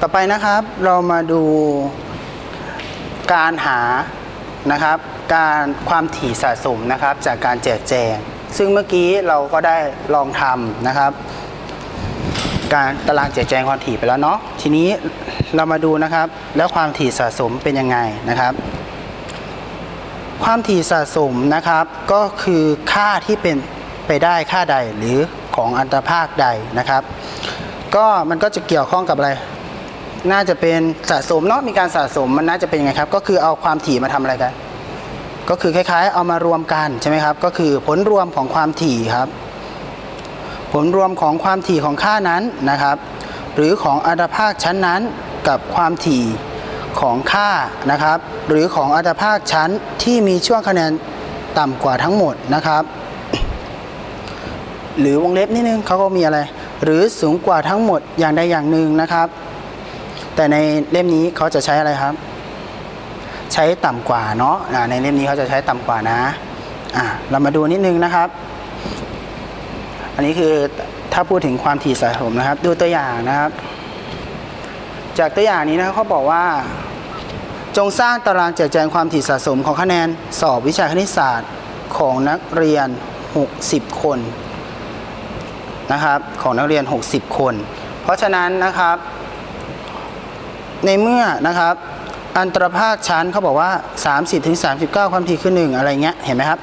ต่อไปนะครับเรามาดูการหานะครับการความถี่สะสมนะครับจากการแจกแจง ซึ่งเมื่อกี้เราก็ได้ลองทำนะครับ การตารางแจกแจงความถี่ไปแล้วเนาะทีนี้เรามาดูนะครับแล้วความถี่สะสมเป็นยังไงนะครับ ความถี่สะสมนะครับก็คือค่าที่เป็นไปได้ค่าใดหรือของอัตราภาคใดนะครับ ก็มันก็จะเกี่ยวข้องกับอะไร น่าจะเป็นสะสมเนาะมีการสะสมมันน่าจะเป็นยังไงครับ ก็คือเอาความถี่มาทำอะไรกัน ก็คือคล้าย ๆ เอามารวมกันใช่ไหมครับ ก็คือผลรวมของความถี่ครับ ผลรวมของความถี่ของค่านั้นนะครับ หรือของอัตภาคชั้นนั้นกับความถี่ของค่านะครับ หรือของอัตภาคชั้นที่มีช่วงคะแนนต่ำกว่าทั้งหมดนะครับ หรือวงเล็บนิดนึงเขาก็มีอะไร หรือสูงกว่าทั้งหมดอย่างใดอย่างหนึ่งนะครับ แต่ในเล่มนี้เขาจะใช้อะไรครับ ใช้ต่ำกว่าเนาะในเล่มนี้เขาจะใช้ต่ำกว่านะอ่าเรามาดูนิดนึงนะครับ อันนี้คือถ้าพูดถึงความถี่สะสมนะครับ ดูตัวอย่างนะครับ จากตัวอย่างนี้นะครับเขาบอกว่า จงสร้างตารางแจกแจงความถี่สะสมของคะแนนสอบวิชาคณิตศาสตร์ของนักเรียน 60 คน นะครับของนักเรียน 60 คน เพราะฉะนั้นนะครับ ในเมื่อนะครับอันตรภาคชั้นเขาบอกว่า 30ถึง39 ความถี่คือ1อะไรเงี้ยเห็นไหมครับ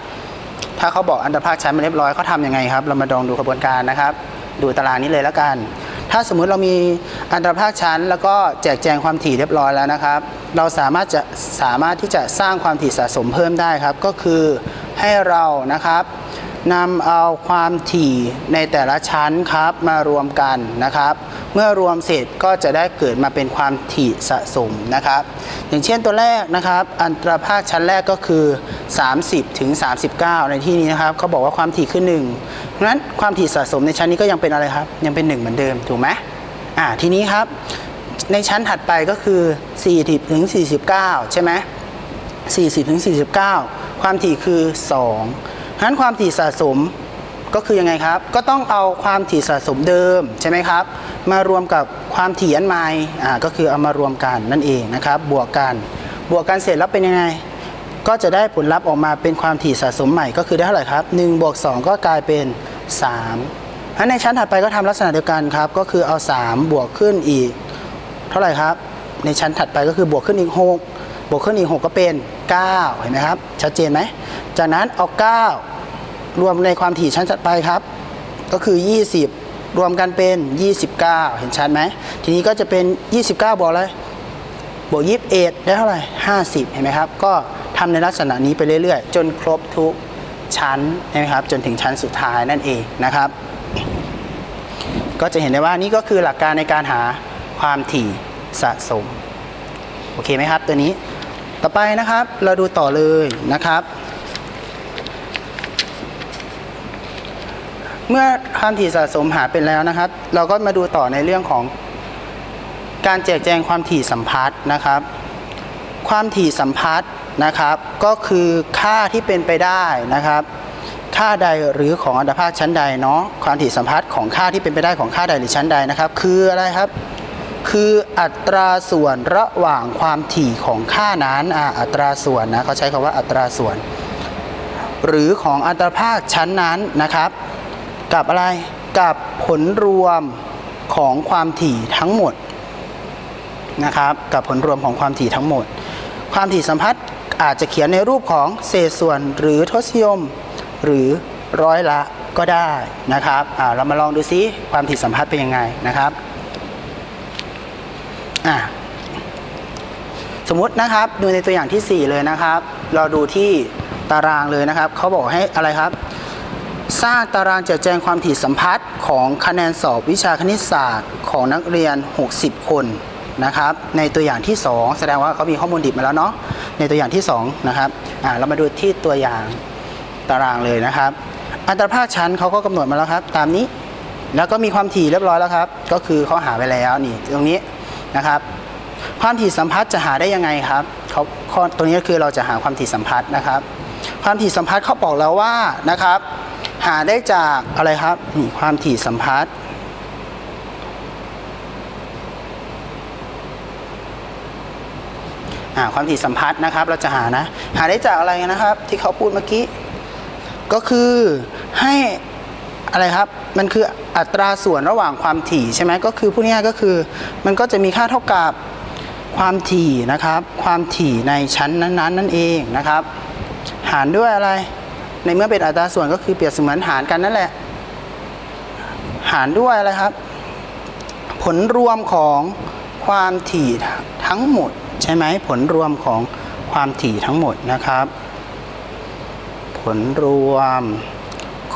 ถ้าเขาบอกอันตรภาคชั้นมาเรียบร้อยเขาทำยังไงครับ เรามาลองดูกระบวนการนะครับ ดูตารางนี้เลยแล้วกัน ถ้าสมมุติเรามีอันตรภาคชั้น แล้วก็แจกแจงความถี่เรียบร้อยแล้วนะครับ เราสามารถจะสามารถที่จะสร้างความถี่สะสมเพิ่มได้ครับ ก็คือให้เรานะครับ นำเอาความถี่ในแต่ละชั้นครับมารวมกันนะครับ เมื่อรวมเสร็จก็จะได้เกิดมาเป็นความถี่สะสมนะครับ อย่างเช่นตัวแรกนะครับ อันตรภาคชั้นแรกก็คือ 30ถึง39 ในที่นี้นะครับเขาบอกว่าความถี่คือ1เพราะนั้นความถี่สะสมในชั้นนี้ก็ยังเป็นอะไรครับ ยังเป็น 1 เหมือนเดิมถูกไหมอ่าทีนี้ครับ ในชั้นถัดไปก็คือ 40ถึง49 ใช่ไหม40ถึง49 ความถี่คือ 2 ฉะนั้นความถี่สะสมก็คือยังไงครับ ก็ต้องเอาความถี่สะสมเดิมใช่ไหมครับ มารวมกับความถี่อันใหม่อ่าก็คือเอามารวมกันนั่นเองนะครับ บวกกัน บวกกันเสร็จแล้วเป็นยังไง ก็จะได้ผลลัพธ์ออกมาเป็นความถี่สะสมใหม่ก็คือได้เท่าไหร่ครับ1บวก2ก็กลายเป็น3ฉะนั้นในชั้นถัดไปก็ทำลักษณะเดียวกันครับ ก็คือเอา 3 บวกขึ้นอีก เท่าไหร่ครับ ในชั้นถัดไปก็คือบวกขึ้นอีก6 บวกขึ้นอีก6ก็เป็น 9 เห็นไหมครับ ชัดเจนไหม จากนั้นเอา 9 รวมในความถี่ชั้นถัดไปครับ ก็คือ 20 รวมกันเป็น 29 เห็นชัดไหม ทีนี้ก็จะเป็น 29 บวกอะไรบวก21 ได้เท่าไหร่ 50 เห็นไหมครับ ก็ทำในลักษณะนี้ไปเรื่อยๆ จนครบทุกชั้นใช่ไหมครับ จนถึงชั้นสุดท้ายนั่นเองนะครับ ก็จะเห็นได้ว่านี่ก็คือหลักการในการหาความถี่สะสม โอเคไหมครับตัวนี้ ต่อไปนะครับเราดูต่อเลยนะครับ เมื่อความถี่สะสมหาเป็นแล้วนะครับ เราก็มาดูต่อในเรื่องของ การแจกแจงความถี่สัมพัทธ์นะครับ ความถี่สัมพัทธ์นะครับ ก็คือค่าที่เป็นไปได้นะครับ ค่าใดหรือของอันตรภาคชั้นใดเนาะความถี่สัมพัทธ์ของค่าที่เป็นไปได้ของค่าใดหรือชั้นใดนะครับ คืออะไรครับ คืออัตราส่วนระหว่างความถี่ของค่านั้นอ,อัตราส่วนนะเขาใช้คำว่าอัตราส่วน หรือของอัตราภาคชั้นนั้นนะครับ กับอะไรกับผลรวมของความถี่ทั้งหมดนะครับ กับผลรวมของความถี่ทั้งหมด ความถี่สัมพัทธ์อาจจะเขียนในรูปของเศษส่วนหรือทศนิยม หรือร้อยละก็ได้นะครับเรามาลองดูซิความถี่สัมพัทธ์เป็นยังไงนะครับ อะสมมตินะครับดูในตัวอย่างที่ 4 เลยนะครับ เราดูที่ตารางเลยนะครับ เขาบอกให้อะไรครับ สร้างตารางแจกแจงความถี่สัมพัทธ์ของคะแนนสอบวิชาคณิตศาสตร์ของนักเรียน 60 คนนะครับ ในตัวอย่างที่ 2 แสดงว่าเขามีข้อมูลดิบมาแล้วเนาะในตัวอย่างที่ 2 นะครับอ่าเรามาดูที่ตัวอย่างตารางเลยนะครับ อัตราภาคชั้นเขาก็กำหนดมาแล้วครับ ตามนี้แล้วก็มีความถี่เรียบร้อยแล้วครับ ก็คือเขาหาไปแล้วนี่ตรงนี้ นะครับ ความถี่สัมพัทธ์จะหาได้ยังไงครับข้อตัวนี้ก็คือเราจะหาความถี่สัมพัทธ์นะครับ ความถี่สัมพัทธ์เขาบอกแล้วว่านะครับ หาได้จากอะไรครับความถี่สัมพัทธ์ความถี่สัมพัทธ์นะครับ เราจะหานะ หาได้จากอะไรนะครับ ที่เขาพูดเมื่อกี้ ก็คือให้อะไรครับ มันคืออัตราส่วนระหว่างความถี่ใช่ไหมก็คือพูดง่ายก็คือมันก็จะมีค่าเท่ากับความถี่นะครับ ความถี่ในชั้นนั้นๆ นั่นเองนะครับ หารด้วยอะไร ในเมื่อเป็นอัตราส่วนก็คือเปรียบเสมือนหารกันนั่นแหละ หารด้วยอะไรครับ ผลรวมของความถี่ทั้งหมด ใช่ไหมผลรวมของความถี่ทั้งหมดนะครับ ผลรวม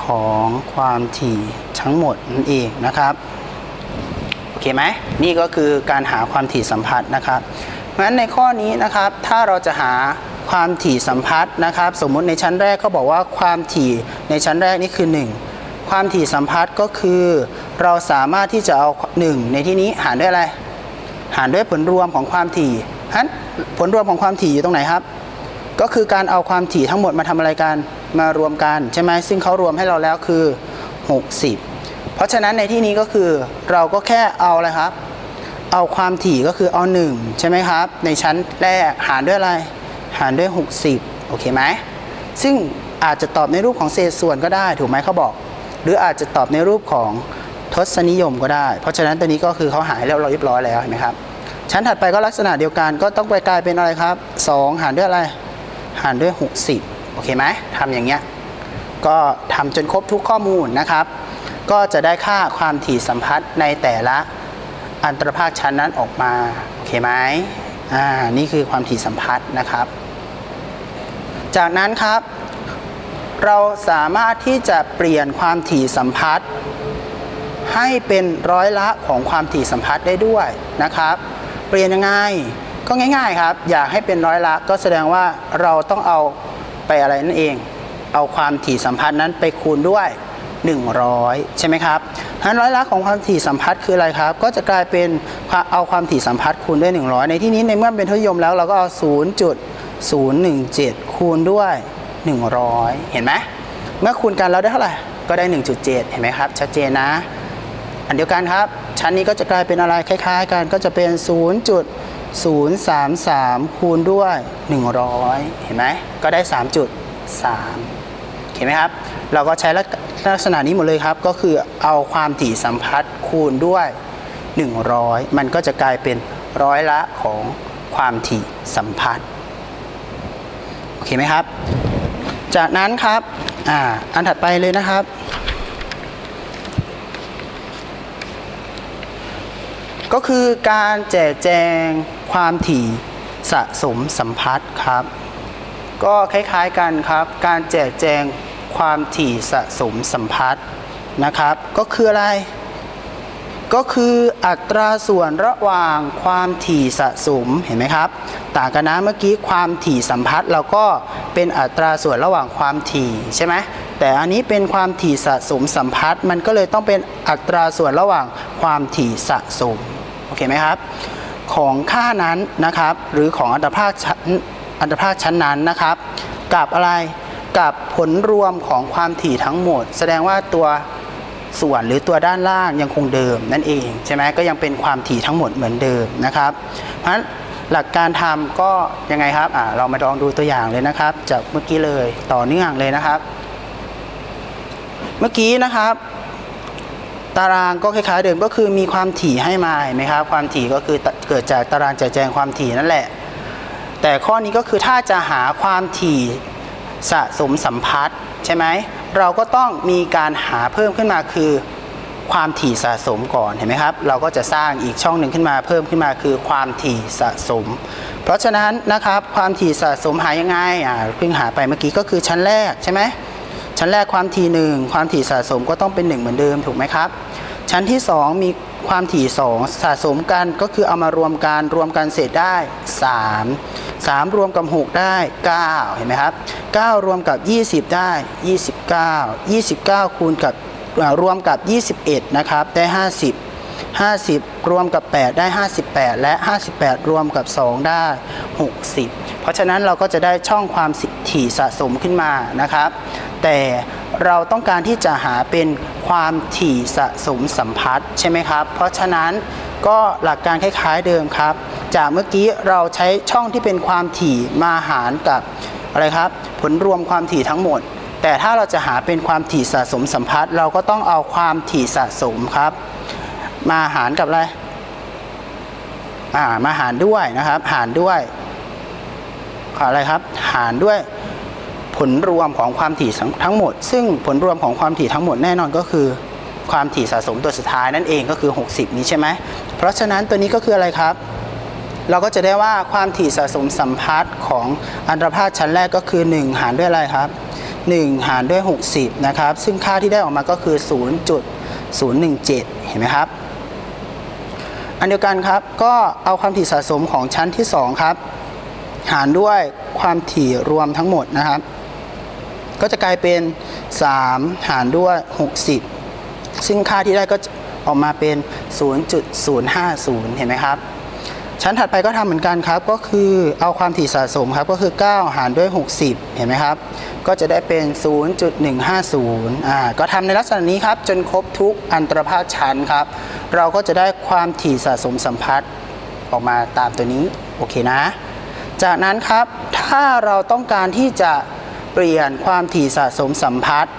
ของความถี่ ทั้งหมดนั่นเองนะครับโอเคไหมนี่ก็คือการหาความถี่สัมพัทธ์นะครับเพราะฉะนั้นในข้อนี้นะครับถ้าเราจะหาความถี่สัมพัทธ์นะครับ สมมุติในชั้นแรกเขาบอกว่าความถี่ในชั้นแรกนี่คือ 1 ความถี่สัมพัทธ์ก็คือ เราสามารถที่จะเอา 1 ในที่นี้หารด้วยอะไร หารด้วยผลรวมของความถี่ฉะนั้นผลรวมของความถี่อยู่ตรงไหนครับ ก็คือการเอาความถี่ทั้งหมดมาทำอะไรกันมารวมกันใช่ไหมซึ่งเขารวมให้เราแล้วคือ 60 เพราะฉะนั้นในที่นี้ก็คือเราก็แค่เอาอะไรครับ เอาความถี่ก็คือเอา1ใช่ไหมครับ ในชั้นแรกหารด้วยอะไร หารด้วย 60 โอเคไหม ซึ่งอาจจะตอบในรูปของเศษส่วนก็ได้ถูกไหมเขาบอก หรืออาจจะตอบในรูปของทศนิยมก็ได้ เพราะฉะนั้นตัวนี้ก็คือเขาหายแล้วเราเรียบร้อยแล้วเห็นไหมครับ ชั้นถัดไปก็ลักษณะเดียวกันก็ต้องไปกลายเป็นอะไรครับ 2 หารด้วยอะไร หารด้วย 60 โอเคไหมทำอย่างเงี้ยก็ทำจนครบทุกข้อมูลนะครับ ก็จะได้ค่าความถี่สัมพัทธ์ในแต่ละอันตรภาคชั้นนั้นออกมา โอเคไหมอ่านี่คือความถี่สัมพัทธ์นะครับ จากนั้นครับ เราสามารถที่จะเปลี่ยนความถี่สัมพัทธ์ให้เป็นร้อยละของความถี่สัมพัทธ์ได้ด้วยนะครับ เปลี่ยนยังไงก็ง่ายๆครับ อยากให้เป็นร้อยละก็แสดงว่าเราต้องเอาไปอะไรนั่นเอง เอาความถี่สัมพัทธ์นั้นไปคูณด้วย 100 ใช่ไหมครับฉะนั้นร้อยละของความถี่สัมพัทธ์คืออะไรครับ ก็จะกลายเป็นเอาความถี่สัมพัทธ์คูณด้วย 100 ในที่นี้ในเมื่อเป็นทศนิยมแล้วเราก็เอา 0.017 คูณด้วย 100 เห็นไหมเมื่อคูณกันแล้วได้เท่าไหร่ ก็ได้ 1.7 เห็นไหมครับ ชัดเจนนะ อันเดียวกันครับ ชั้นนี้ก็จะกลายเป็นอะไรคล้ายๆ กันก็จะเป็น 0.033 คูณด้วย 100 เห็นไหมก็ได้ 3.3 เห็นไหมครับ เราก็ใช้ลักษณะนี้หมดเลยครับ ก็คือเอาความถี่สัมพัทธ์คูณด้วย 100 มันก็จะกลายเป็นร้อยละของความถี่สัมพัทธ์โอเคไหมครับ จากนั้นครับออันถัดไปเลยนะครับ ก็คือการแจกแจงความถี่สะสมสัมพัทธ์ครับ ก็คล้ายๆกันครับ การแจกแจง ความถี่สะสมสัมพัทธ์นะครับ ก็คืออะไร ก็คืออัตราส่วนระหว่างความถี่สะสมเห็นไหมครับ ต่างกันนะเมื่อกี้ความถี่สัมพัทธ์เราก็เป็นอัตราส่วนระหว่างความถี่ใช่ไหมแต่อันนี้เป็นความถี่สะสมสัมพัทธ์มันก็เลยต้องเป็นอัตราส่วนระหว่างความถี่สะสมโอเคไหมครับ ของค่านั้นนะครับ หรือของอัตราภาคชั้นอัตราภาคชั้นนั้นนะครับ กับอะไร กับผลรวมของความถี่ทั้งหมด แสดงว่าตัวส่วนหรือตัวด้านล่างยังคงเดิมนั่นเองใช่ไหมก็ยังเป็นความถี่ทั้งหมดเหมือนเดิมนะครับเพราะฉะนั้นหลักการทำก็ยังไงครับอ่าเรามาลองดูตัวอย่างเลยนะครับ จากเมื่อกี้เลยต่อเนื่องเลยนะครับ เมื่อกี้นะครับ ตารางก็คล้ายๆเดิมก็คือมีความถี่ให้มาเห็นไหมครับ ความถี่ก็คือเกิดจากตารางแจกแจงความถี่นั่นแหละ แต่ข้อนี้ก็คือถ้าจะหาความถี่ สะสมสัมพัทธ์ใช่ไหมเราก็ต้องมีการหาเพิ่มขึ้นมาคือ ความถี่สะสมก่อนเห็นไหมครับ เราก็จะสร้างอีกช่องหนึ่งขึ้นมาเพิ่มขึ้นมาคือความถี่สะสม เพราะฉะนั้นนะครับความถี่สะสมหายังไงอ่าเพิ่งหาไปเมื่อกี้ก็คือชั้นแรกใช่ไหมชั้นแรกความถี่หนึ่งความถี่สะสมก็ต้องเป็นหนึ่งเหมือนเดิมถูกไหมครับ ชั้นที่ 2 มีความถี่ 2 สะสมกันก็คือเอามารวมกันรวมกันเสร็จได้ 3 3 รวมกับ 6 ได้ 9 เห็นไหมครับ 9 รวมกับ 20 ได้ 29 29 คูณกับเอ่อรวมกับ 21 นะครับ ได้ 50 50 รวมกับ 8 ได้ 58 และ 58 รวมกับ 2 ได้ 60 เพราะฉะนั้นเราก็จะได้ช่องความถี่สะสมขึ้นมานะครับ แต่เราต้องการที่จะหาเป็นความถี่สะสมสัมพัทธ์ใช่ไหมครับ เพราะฉะนั้นก็หลักการคล้ายๆเดิมครับ จากเมื่อกี้เราใช้ช่องที่เป็นความถี่มาหารกับอะไรครับ ผลรวมความถี่ทั้งหมด แต่ถ้าเราจะหาเป็นความถี่สะสมสัมพัทธ์เราก็ต้องเอาความถี่สะสมครับ มาหารกับอะไรอ่ามาหารด้วยนะครับ หารด้วยอะไรครับ หารด้วย ผลรวมของความถี่ทั้งหมด ซึ่งผลรวมของความถี่ทั้งหมดแน่นอนก็คือ ความถี่สะสมตัวสุดท้ายนั่นเองก็คือ 60 นี้ใช่ไหมเพราะฉะนั้นตัวนี้ก็คืออะไรครับ เราก็จะได้ว่าความถี่สะสมสัมพัทธ์ของอันตรภาคชั้นแรกก็คือ 1 หารด้วยอะไรครับ 1 หารด้วย 60 นะครับ ซึ่งค่าที่ได้ออกมาก็คือ 0.017 เห็นไหมครับอันเดียวกันครับ ก็เอาความถี่สะสมของชั้นที่ 2 ครับ หารด้วยความถี่รวมทั้งหมดนะครับ ก็จะกลายเป็น 3 หารด้วย 60 ซึ่งค่าที่ได้ก็ออกมาเป็น 0.050 เห็นไหมครับ ชั้นถัดไปก็ทำเหมือนกันครับ ก็คือเอาความถี่สะสมครับ ก็คือ 9 หารด้วย 60 เห็นไหมครับ ก็จะได้เป็น 0.150อ่าก็ทำในลักษณะนี้ครับ จนครบทุกอันตรภาคชั้นครับ เราก็จะได้ความถี่สะสมสัมพัทธ์ออกมาตามตัวนี้ โอเคนะ จากนั้นครับ ถ้าเราต้องการที่จะ เปลี่ยนความถี่สะสมสัมพัทธ์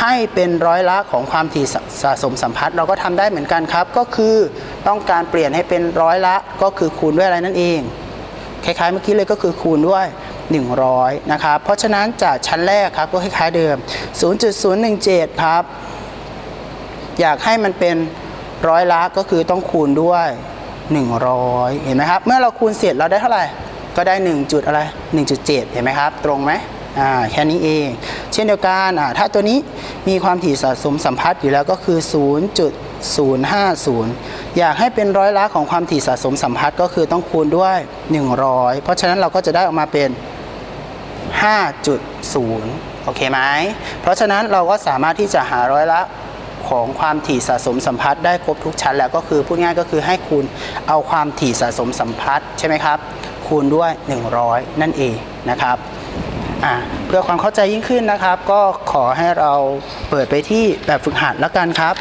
ให้เป็นร้อยละของความถี่สะสมสัมพัทธ์เราก็ทำได้เหมือนกันครับ ก็คือต้องการเปลี่ยนให้เป็นร้อยละ ก็คือคูณด้วยอะไรนั่นเอง คล้ายๆเมื่อกี้เลยก็คือคูณด้วย 100 นะครับ เพราะฉะนั้นจากชั้นแรกครับก็คล้ายๆเดิม 0.017 ครับ อยากให้มันเป็นร้อยละก็คือต้องคูณด้วย 100 เห็นไหมครับ เมื่อเราคูณเสร็จเราได้เท่าไหร่ ก็ได้1จุดอะไร 1.7 เห็นไหมครับ ตรงไหม แค่นี้เอง เช่นเดียวกันถ้าตัวนี้มีความถี่สะสมสัมพัทธ์อยู่แล้วก็คือ 0.050 อยากให้เป็นร้อยละของความถี่สะสมสัมพัทธ์ก็คือต้องคูณด้วย 100 เพราะฉะนั้นเราก็จะได้ออกมาเป็น 5.0 โอเคไหม เพราะฉะนั้นเราก็สามารถที่จะหาร้อยละของความถี่สะสมสัมพัทธ์ได้ครบทุกชั้นแล้วก็คือพูดง่ายก็คือให้คูณเอาความถี่สะสมสัมพัทธ์ใช่ไหมครับ คูณด้วย 100 นั่นเองนะครับ อ่าเพื่อความเข้าใจยิ่งขึ้นนะครับ ก็ขอให้เราเปิดไปที่แบบฝึกหัดแล้วกันครับ